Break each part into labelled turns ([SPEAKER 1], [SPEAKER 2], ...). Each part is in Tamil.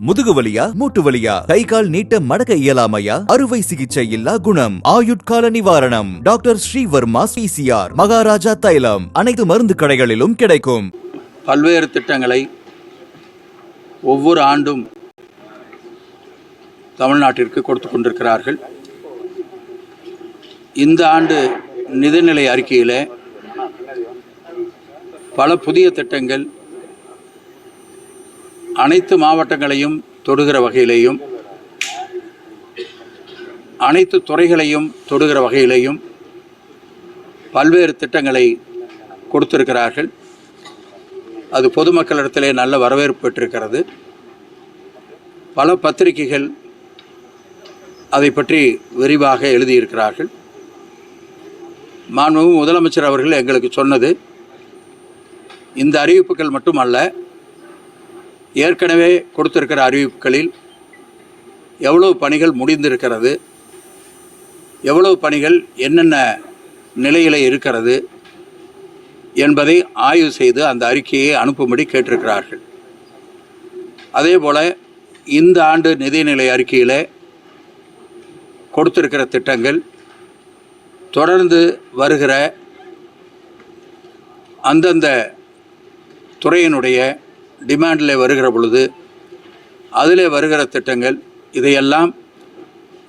[SPEAKER 1] முதுகு வலியா மூட்டு வலியா கை கால் நீட்ட மடக்க இயலாமையா? அறுவை சிகிச்சை இல்லா குணம். ஆயுட்கால நிவாரணம். டாக்டர் ஸ்ரீவர்மா பிசிஆர் மகாராஜா தைலம். அனைத்து மருந்து கடைகளிலும் கிடைக்கும்.
[SPEAKER 2] பல்வேறு திட்டங்களை ஒவ்வொரு ஆண்டும் தமிழ்நாட்டிற்கு கொடுத்து கொண்டிருக்கிறார்கள். இந்த ஆண்டு நிதிநிலை அறிக்கையில் பல புதிய திட்டங்கள் அனைத்து மாவட்டங்களையும் தொடுகிற வகையிலேயும் அனைத்து துறைகளையும் தொடுகிற வகையிலேயும் பல்வேறு திட்டங்களை கொடுத்திருக்கிறார்கள். அது பொதுமக்களிடத்திலே நல்ல வரவேற்பு பெற்றிருக்கிறது. பல பத்திரிகைகள் அதை பற்றி விரிவாக எழுதியிருக்கிறார்கள். மாண்பு முதலமைச்சர் அவர்கள் எங்களுக்கு சொன்னது இந்த அறிவிப்புகள் மட்டுமல்ல ஏற்கனவே கொடுத்திருக்கிற அறிவிப்புகளில் எவ்வளவு பணிகள் முடிந்திருக்கிறது எவ்வளவு பணிகள் என்னென்ன நிலையில் இருக்கிறது என்பதை ஆய்வு செய்து அந்த அறிக்கையை அனுப்பும்படி கேட்டிருக்கிறார்கள். அதே போல் இந்த ஆண்டு நிதிநிலை அறிக்கையில் கொடுத்திருக்கிற திட்டங்கள் தொடர்ந்து வருகிற அந்தந்த துறையினுடைய டிமாண்டில் வருகிற பொழுது அதில் வருகிற திட்டங்கள் இதையெல்லாம்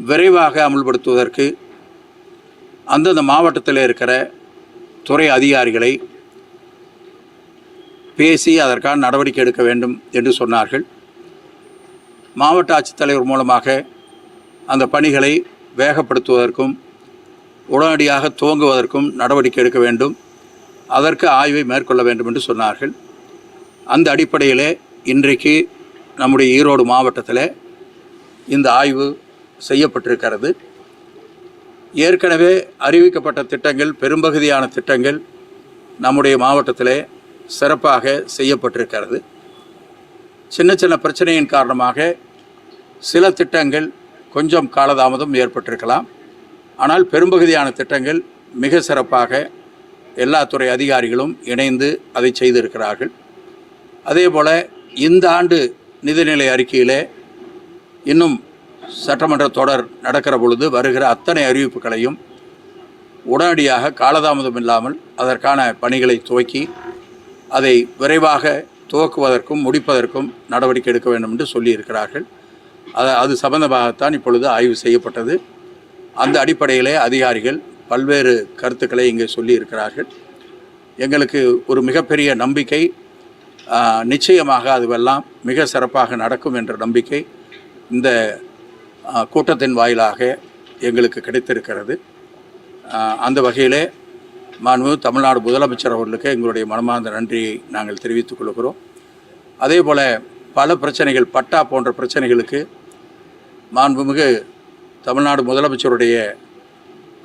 [SPEAKER 2] விரைவாக அமுல்படுத்துவதற்கு அந்தந்த மாவட்டத்தில் இருக்கிற துறை அதிகாரிகளை பேசி அதற்கான நடவடிக்கை எடுக்க வேண்டும் என்று சொன்னார்கள். மாவட்ட ஆட்சித்தலைவர் மூலமாக அந்த பணிகளை வேகப்படுத்துவதற்கும் உடனடியாக துவங்குவதற்கும் நடவடிக்கை எடுக்க வேண்டும். அதற்கு ஆய்வை மேற்கொள்ள வேண்டும் என்று சொன்னார்கள். அந்த அடிப்படையில் இன்றைக்கு நம்முடைய ஈரோடு மாவட்டத்தில் இந்த ஆய்வு செய்யப்பட்டிருக்கிறது. ஏற்கனவே அறிவிக்கப்பட்ட திட்டங்கள் பெரும்பகுதியான திட்டங்கள் நம்முடைய மாவட்டத்தில் சிறப்பாக செய்யப்பட்டிருக்கிறது. சின்ன சின்ன பிரச்சனையின் காரணமாக சில திட்டங்கள் கொஞ்சம் காலதாமதம் ஏற்பட்டிருக்கலாம். ஆனால் பெரும்பகுதியான திட்டங்கள் மிக சிறப்பாக எல்லா துறை அதிகாரிகளும் இணைந்து அதை செய்திருக்கிறார்கள். அதே போல் இந்த ஆண்டு நிதிநிலை அறிக்கையில் இன்னும் சட்டமன்ற தொடர் நடக்கிற பொழுது வருகிற அத்தனை அறிவிப்புகளையும் உடனடியாக காலதாமதம் இல்லாமல் அதற்கான பணிகளை துவக்கி அதை விரைவாக துவக்குவதற்கும் முடிப்பதற்கும் நடவடிக்கை எடுக்க வேண்டும் என்று சொல்லியிருக்கிறார்கள். அது அது சம்பந்தமாகத்தான் இப்பொழுது ஆய்வு செய்யப்பட்டது. அந்த அடிப்படையிலே அதிகாரிகள் பல்வேறு கருத்துக்களை இங்கே சொல்லியிருக்கிறார்கள். எங்களுக்கு ஒரு மிகப்பெரிய நம்பிக்கை நிச்சயமாக அதுவெல்லாம் மிக சிறப்பாக நடக்கும் என்ற நம்பிக்கை இந்த கூட்டத்தின் வாயிலாக எங்களுக்கு கிடைத்திருக்கிறது. அந்த வகையிலே மாண்பு தமிழ்நாடு முதலமைச்சர் அவர்களுக்கு எங்களுடைய மனமார்ந்த நன்றியை நாங்கள் தெரிவித்துக் கொள்கிறோம். அதே போல் பல பிரச்சனைகள் பட்டா போன்ற பிரச்சனைகளுக்கு மாண்புமிகு தமிழ்நாடு முதலமைச்சருடைய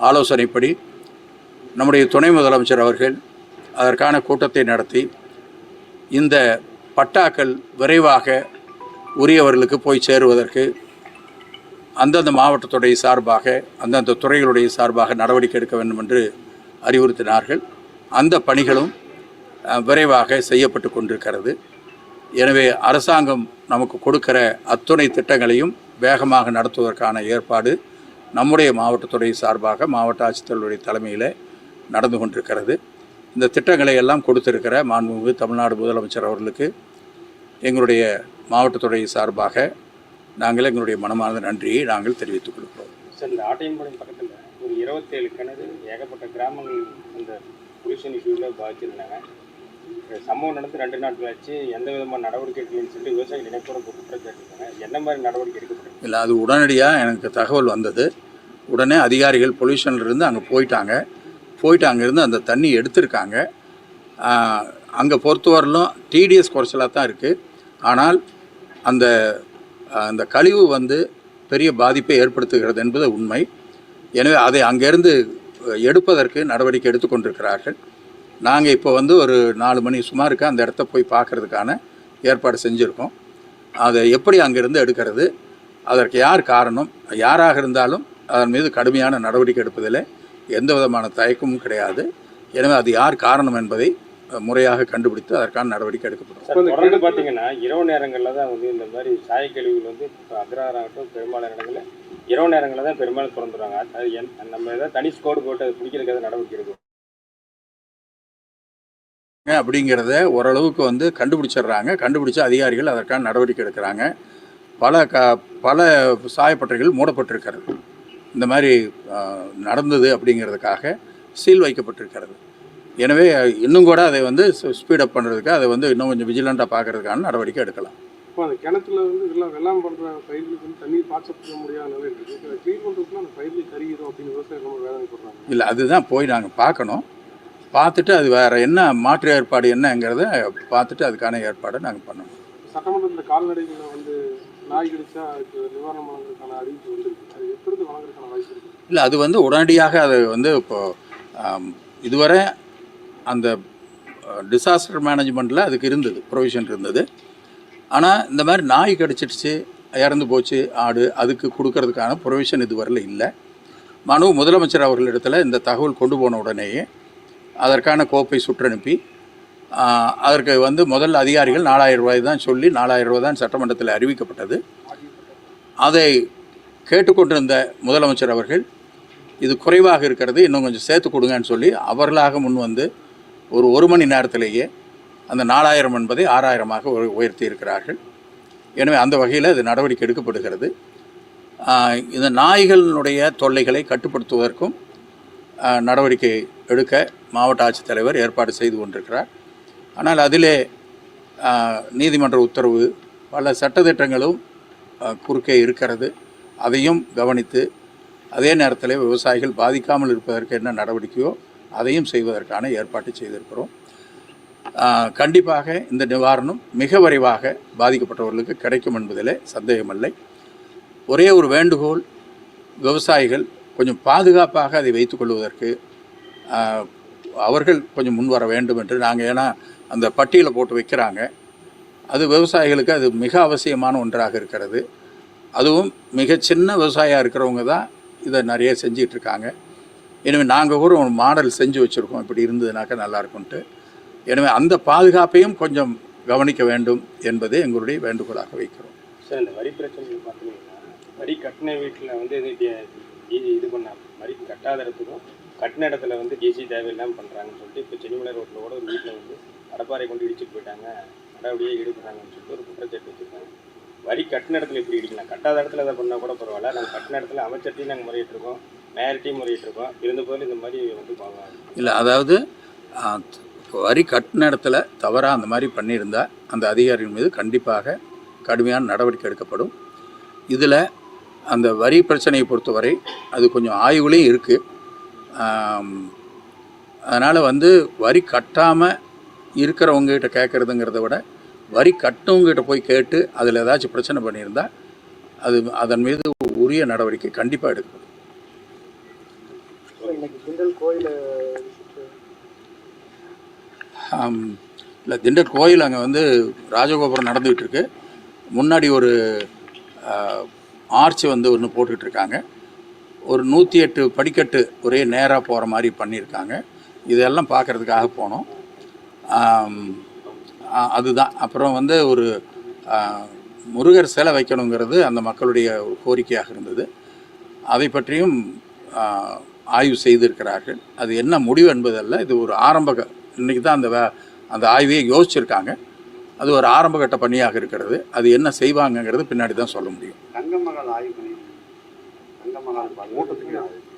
[SPEAKER 2] ஆலோசனைப்படி நம்முடைய துணை முதலமைச்சர் அவர்கள் அதற்கான கூட்டத்தை நடத்தி இந்த பட்டாக்கள் விரைவாக உரியவர்களுக்கு போய் சேருவதற்கு அந்தந்த மாவட்டத்துடைய சார்பாக அந்தந்த துறைகளுடைய சார்பாக நடவடிக்கை எடுக்க வேண்டும் என்று அறிவுறுத்தினார்கள். அந்த பணிகளும் விரைவாக செய்யப்பட்டு கொண்டிருக்கிறது. எனவே அரசாங்கம் நமக்கு கொடுக்கிற அத்துணை திட்டங்களையும் வேகமாக நடத்துவதற்கான ஏற்பாடு நம்முடைய மாவட்டத்துறை சார்பாக மாவட்ட ஆட்சித்தலைவருடைய தலைமையில் நடந்து கொண்டிருக்கிறது. இந்த திட்டங்களை எல்லாம் கொடுத்திருக்கிற மாண்புமிகு தமிழ்நாடு முதலமைச்சர் அவர்களுக்கு எங்களுடைய மாவட்டத்துறை சார்பாக நாங்கள் எங்களுடைய மனமார்ந்த நன்றியை நாங்கள் தெரிவித்துக் கொள்கிறோம்.
[SPEAKER 3] சார் இந்த ஆட்டையம்பாளையம் பக்கத்தில் ஒரு இருபத்தேழு கிணறு ஏகப்பட்ட கிராமங்கள் இந்த பொல்யூஷன் இஷ்யூவில் பாதிச்சிருந்தாங்க. சம்பவம் நடந்து ரெண்டு நாட்கள் ஆச்சு. எந்த விதமான நடவடிக்கை எடுக்கலன்னு சொல்லிட்டு விவசாயிகள் இணைப்போட குற்றச்சாட்டு இருக்காங்க என்ன மாதிரி நடவடிக்கை எடுக்கப்படும்
[SPEAKER 2] இல்லை அது உடனடியாக எனக்கு தகவல் வந்தது. உடனே அதிகாரிகள் பொல்யூஷன்ல இருந்து அங்கே போயிட்டாங்க. போயிட்டு அங்கேருந்து அந்த தண்ணி எடுத்திருக்காங்க. அங்கே பொறுத்தவரையிலும் டிடிஎஸ் குறைச்சலாக தான் இருக்குது ஆனால் அந்த அந்த கழிவு வந்து பெரிய பாதிப்பை ஏற்படுத்துகிறது என்பது உண்மை. எனவே அதை அங்கேருந்து எடுப்பதற்கு நடவடிக்கை எடுத்துக்கொண்டிருக்கிறார்கள் நாங்கள் இப்போ வந்து ஒரு நாலு மணி சுமாருக்கு அந்த இடத்த போய் பார்க்கறதுக்கான ஏற்பாடு செஞ்சுருக்கோம். அதை எப்படி அங்கேருந்து எடுக்கிறது அதற்கு யார் காரணம் யாராக இருந்தாலும் அதன் மீது கடுமையான நடவடிக்கை எடுப்பதில் எந்த விதமான தயக்கமும் கிடையாது. எனவே அது யார் காரணம் என்பதை முறையாக கண்டுபிடித்து அதற்கான நடவடிக்கை எடுக்கப்படும்.
[SPEAKER 3] சார் தொடர்ந்து பார்த்தீங்கன்னா இரவு நேரங்களில் தான் வந்து இந்த மாதிரி சாய கழிவுகள் வந்து இப்போ அக்ரஹாராகட்டும் பெரும்பாலான இடங்களில் இரவு நேரங்களில் தான் பெரும்பாலும் திறந்துடுறாங்க. அது என் நம்ம ஏதாவது தனி ஸ்கோடு போட்டு அது பிடிக்கிறதுக்கு நடவடிக்கை எடுக்கும்
[SPEAKER 2] அப்படிங்கிறத ஓரளவுக்கு வந்து கண்டுபிடிச்சிடுறாங்க. கண்டுபிடிச்ச அதிகாரிகள் அதற்கான நடவடிக்கை எடுக்கிறாங்க. பல க பல சாயப்பட்டறைகள் மூடப்பட்டிருக்கிறது. இந்த மாதிரி நடந்தது அப்படிங்கிறதுக்காக சீல் வைக்கப்பட்டிருக்கிறது. எனவே இன்னும் கூட அதை வந்து ஸ்பீடப் பண்ணுறதுக்கு அதை வந்து இன்னும் கொஞ்சம் விஜிலண்ட்டாக பார்க்கறதுக்கான நடவடிக்கை எடுக்கலாம்.
[SPEAKER 4] இப்போ அந்த கிணத்துல வந்து இதெல்லாம் வெள்ளாம் பண்ணுற பயிர்களுக்கு வந்து தண்ணீர் பாய்ச்சப்பட முடியாத நிலை இருக்குது. க்ளீன் பண்ணுறதுக்குள்ள அந்த பயிர்கள் கருகிடும் அப்படின்னு விவசாயம் ரொம்ப வேதனைப்படுறாங்க
[SPEAKER 2] இல்லை அதுதான் போய் நாங்கள் பார்க்கணும். பார்த்துட்டு அது வேறு என்ன மாற்று ஏற்பாடு என்னங்கிறத பார்த்துட்டு அதுக்கான ஏற்பாடை நாங்கள் பண்ணணும்.
[SPEAKER 4] சட்டமன்றத்தில் கால்நடைகளை வந்து நாய் கடிச்சா நிவாரணம் வழங்குறதுக்கான அறிவிப்பு வந்துருக்கு. அது எப்படி வழங்குறதுக்கான வாய்ப்பு
[SPEAKER 2] இல்லை அது வந்து உடனடியாக அது வந்து இப்போ இதுவரை அந்த டிசாஸ்டர் மேனேஜ்மெண்ட்டில் அதுக்கு இருந்தது ப்ரொவிஷன் இருந்தது. ஆனால் இந்த மாதிரி நாய் கடிச்சிடுச்சு இறந்து போச்சு ஆடு அதுக்கு கொடுக்கறதுக்கான ப்ரொவிஷன் இதுவரையில் இல்லை. மனு முதலமைச்சர் அவர்களிடத்தில் இந்த தகவல் கொண்டு போன உடனேயே அதற்கான கோப்பை சுற்றனுப்பி அதற்கு வந்து முதல் அதிகாரிகள் நாலாயிரம் ரூபாய் தான் சொல்லி நாலாயிரம் ரூபாய் தான் சட்டமன்றத்தில் அறிவிக்கப்பட்டது. அதை கேட்டுக்கொண்டிருந்த முதலமைச்சர் அவர்கள் இது குறைவாக இருக்கிறது இன்னும் கொஞ்சம் சேர்த்து கொடுங்கன்னு சொல்லி அவர்களாக முன் வந்து ஒரு ஒரு மணி நேரத்திலேயே அந்த நாலாயிரம் என்பதை ஆறாயிரமாக உய- உயர்த்தி இருக்கிறார்கள் எனவே அந்த வகையில் இது நடவடிக்கை எடுக்கப்படுகிறது. இந்த நாய்களினுடைய தொல்லைகளை கட்டுப்படுத்துவதற்கும் நடவடிக்கை எடுக்க மாவட்ட ஆட்சித்தலைவர் ஏற்பாடு செய்து கொண்டிருக்கிறார். ஆனால் அதிலே நீதிமன்ற உத்தரவு பல சட்டத்திட்டங்களும் குறுக்கே இருக்கிறது. அதையும் கவனித்து அதே நேரத்தில் விவசாயிகள் பாதிக்காமல் இருப்பதற்கு என்ன நடவடிக்கையோ அதையும் செய்வதற்கான ஏற்பாட்டை செய்திருக்கிறோம். கண்டிப்பாக இந்த நிவாரணம் மிக விரைவாக பாதிக்கப்பட்டவர்களுக்கு கிடைக்கும் என்பதிலே சந்தேகமில்லை. ஒரே ஒரு வேண்டுகோள் விவசாயிகள் கொஞ்சம் பாதுகாப்பாக அதை வைத்துக்கொள்வதற்கு அவர்கள் கொஞ்சம் முன்வர வேண்டும் என்று நாங்கள் ஏன்னா அந்த பட்டியலை போட்டு வைக்கிறாங்க. அது விவசாயிகளுக்கு அது மிக அவசியமான ஒன்றாக இருக்கிறது. அதுவும் மிக சின்ன விவசாயியாக இருக்கிறவங்க தான் இதை நிறைய செஞ்சிட்டு இருக்காங்க எனவே நாங்கள் கூட ஒரு மாடல் செஞ்சு வச்சுருக்கோம். இப்படி இருந்ததுனாக்கா நல்லா இருக்கும்ன்ட்டு. எனவே அந்த பாதுகாப்பையும் கொஞ்சம் கவனிக்க வேண்டும் என்பதே எங்களுடைய வேண்டுகோளாக வைக்கிறோம்.
[SPEAKER 3] சார் இந்த வரி பிரச்சனைகள் பார்த்தீங்கன்னா வரி கட்டின வீட்டில் வந்து இது இது இது பண்ண வரி கட்டாத இடத்துக்கும் கட்டின இடத்துல வந்து டிசி தேவையில்லாமல் பண்ணுறாங்கன்னு சொல்லிட்டு இப்போ சென்னிமலை ரோட்டில் கூட ஒரு வீட்டில் வந்து கடப்பாறை கொண்டு இடிச்சிட்டு போயிட்டாங்க. நடவடிக்கையே எடுக்கிறாங்கன்னு சொல்லிட்டு ஒரு குற்றச்சாட்டு வச்சுருக்காங்க. வரி கட்டின இடத்துல இப்படி இடிக்கலாம் கட்டாத இடத்துல அதை பண்ணால் கூட பரவாயில்ல. நாங்கள் கட்டின இடத்துல அமைச்சர்ட்டையும் நாங்கள் முறையிட்டிருக்கோம் மேயர்ட்டையும் முறையிட்டிருக்கோம் இருந்த போது இந்த மாதிரி வந்து பாவம்
[SPEAKER 2] இல்லை அதாவது வரி கட்டின இடத்துல தவறாக அந்த மாதிரி பண்ணியிருந்தால் அந்த அதிகாரிகள் மீது கண்டிப்பாக கடுமையான நடவடிக்கை எடுக்கப்படும். இதில் அந்த வரி பிரச்சனையை பொறுத்தவரை அது கொஞ்சம் ஆய்வுலேயும் இருக்குது அதனால் வந்து வரி கட்டாமல் இருக்கிறவங்ககிட்ட கேட்குறதுங்கிறத விட வரி கட்டவங்ககிட்ட போய் கேட்டு அதில் ஏதாச்சும் பிரச்சனை பண்ணியிருந்தா அது அதன் மீது உரிய நடவடிக்கை கண்டிப்பாக எடுக்கப்படும்.
[SPEAKER 4] கோயில்
[SPEAKER 2] இல்லை திண்டர் கோயில் அங்கே வந்து ராஜகோபுரம் நடந்துகிட்டு இருக்கு முன்னாடி ஒரு ஆர்ச் வந்து ஒன்று போட்டுக்கிட்டு இருக்காங்க ஒரு நூற்றி எட்டு படிக்கட்டு ஒரே நேராக போகிற மாதிரி பண்ணியிருக்காங்க. இதெல்லாம் பார்க்குறதுக்காக போனோம். அதுதான். அப்புறம் வந்து ஒரு முருகர் சிலை வைக்கணுங்கிறது அந்த மக்களுடைய கோரிக்கையாக இருந்தது. அதை பற்றியும் ஆய்வு செய்திருக்கிறார்கள். அது என்ன முடிவு என்பதல்ல. இது ஒரு ஆரம்ப க- இன்னைக்கு தான் அந்த வே- அந்த ஆய்வையே யோசிச்சிருக்காங்க. அது ஒரு ஆரம்பகட்ட பணியாக இருக்கிறது. அது என்ன செய்வாங்கங்கிறது பின்னாடி தான் சொல்ல முடியும்.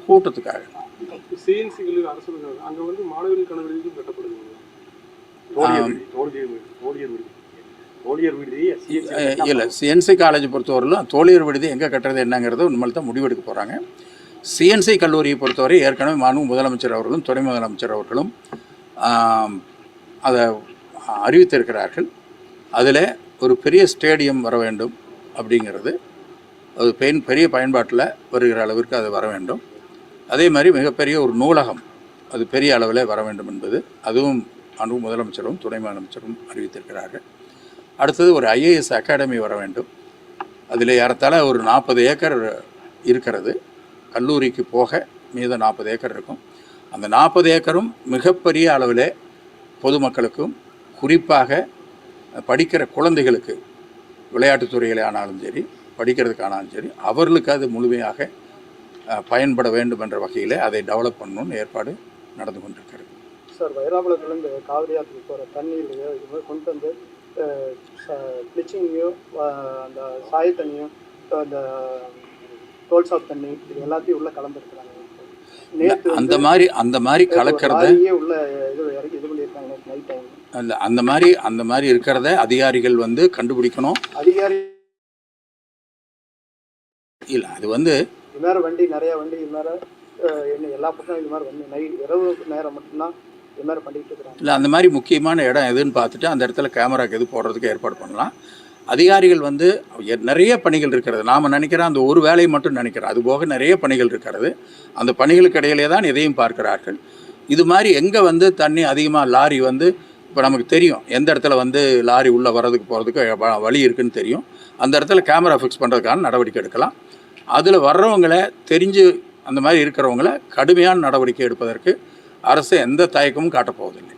[SPEAKER 2] கூட்டத்துக்காக.
[SPEAKER 4] சிஎன்சி கல்லூரி அரசு கல்லூரி, அங்க வந்து மாணவர்கள் கணவர்களுக்கும் கட்டப்படுது
[SPEAKER 2] இல்லை சிஎன்சி காலேஜ் பொறுத்தவரையிலும் தோழியர் விடுதி எங்கே கட்டுறது என்னங்கிறத உண்மையில் தான் முடிவெடுக்க போகிறாங்க சிஎன்சி கல்லூரியை பொறுத்தவரை ஏற்கனவே மாண்பு முதலமைச்சர் அவர்களும் துணை முதலமைச்சர் அவர்களும் அதை அறிவித்திருக்கிறார்கள். அதில் ஒரு பெரிய ஸ்டேடியம் வர வேண்டும் அப்படிங்கிறது. அது பெயின் பெரிய பயன்பாட்டில் வருகிற அளவிற்கு அது வர வேண்டும். அதே மாதிரி மிகப்பெரிய ஒரு நூலகம் அது பெரிய அளவில் வர வேண்டும் என்பது. அதுவும் அனு முதலமைச்சரும் துணை முதலமைச்சரும் அறிவித்திருக்கிறார்கள். அடுத்தது ஒரு ஐஏஎஸ் அகாடமி வர வேண்டும். அதில் ஏறத்தாழ ஒரு நாற்பது ஏக்கர் இருக்கிறது. கல்லூரிக்கு போக மீதம் நாற்பது ஏக்கர் இருக்கும். அந்த நாற்பது ஏக்கரும் மிகப்பெரிய அளவில் பொதுமக்களுக்கும் குறிப்பாக படிக்கிற குழந்தைகளுக்கு விளையாட்டுத் துறையிலே ஆனாலும் சரி படிக்கிறதுக்கானாலும் சரி அவர்களுக்கு அது முழுமையாக பயன்பட வேண்டும் என்ற வகையில் அதை டெவலப் பண்ணணும்னு ஏற்பாடு நடந்து கொண்டிருக்கு.
[SPEAKER 5] சார் வைராபுரத்துலேருந்து காவிரி ஆற்றுக்கு போகிற தண்ணியிலையோ இது மாதிரி கொண்டு வந்து ப்ளீச்சிங்கையும் அந்த சாய தண்ணியும் அந்த டோல் சாப் தண்ணி இது எல்லாத்தையும் உள்ள கலந்துருக்குறாங்க.
[SPEAKER 2] அந்த மாதிரி அந்த மாதிரி கலக்கிறத
[SPEAKER 5] டைம்
[SPEAKER 2] அந்த மாதிரி அந்த மாதிரி இருக்கிறத அதிகாரிகள் வந்து கண்டுபிடிக்கணும்.
[SPEAKER 5] அதிகாரி
[SPEAKER 2] இல்லை அது வந்து
[SPEAKER 5] இது வண்டி நிறைய வண்டி இது எல்லா பக்கம் இது மாதிரி வந்து நைட் இரவு நேரம் மட்டும்தான் எல்லாரும் பண்ணிட்டு இருக்கிறாங்க.
[SPEAKER 2] இல்லை அந்த மாதிரி முக்கியமான இடம் எதுன்னு பார்த்துட்டு அந்த இடத்துல கேமராக்கு எது போடுறதுக்கு ஏற்பாடு பண்ணலாம். அதிகாரிகள் வந்து நிறைய பணிகள் இருக்கிறது. நாம் நினைக்கிறோம் அந்த ஒரு வேலையை மட்டும் நினைக்கிறோம். அது போக நிறைய பணிகள் இருக்கிறது. அந்த பணிகளுக்கு இடையிலே தான் எதையும் பார்க்கிறார்கள். இது மாதிரி எங்கே வந்து தண்ணி அதிகமாக லாரி வந்து இப்போ நமக்கு தெரியும். எந்த இடத்துல வந்து லாரி உள்ளே வர்றதுக்கு போகிறதுக்கு வழி இருக்குதுன்னு தெரியும். அந்த இடத்துல கேமரா ஃபிக்ஸ் பண்ணுறதுக்கான நடவடிக்கை எடுக்கலாம். அதில் வர்றவங்கள தெரிஞ்சு அந்த மாதிரி இருக்கிறவங்கள கடுமையான நடவடிக்கை எடுப்பதற்கு அரசு எந்த தயக்கமும் காட்டப்போவதில்லை.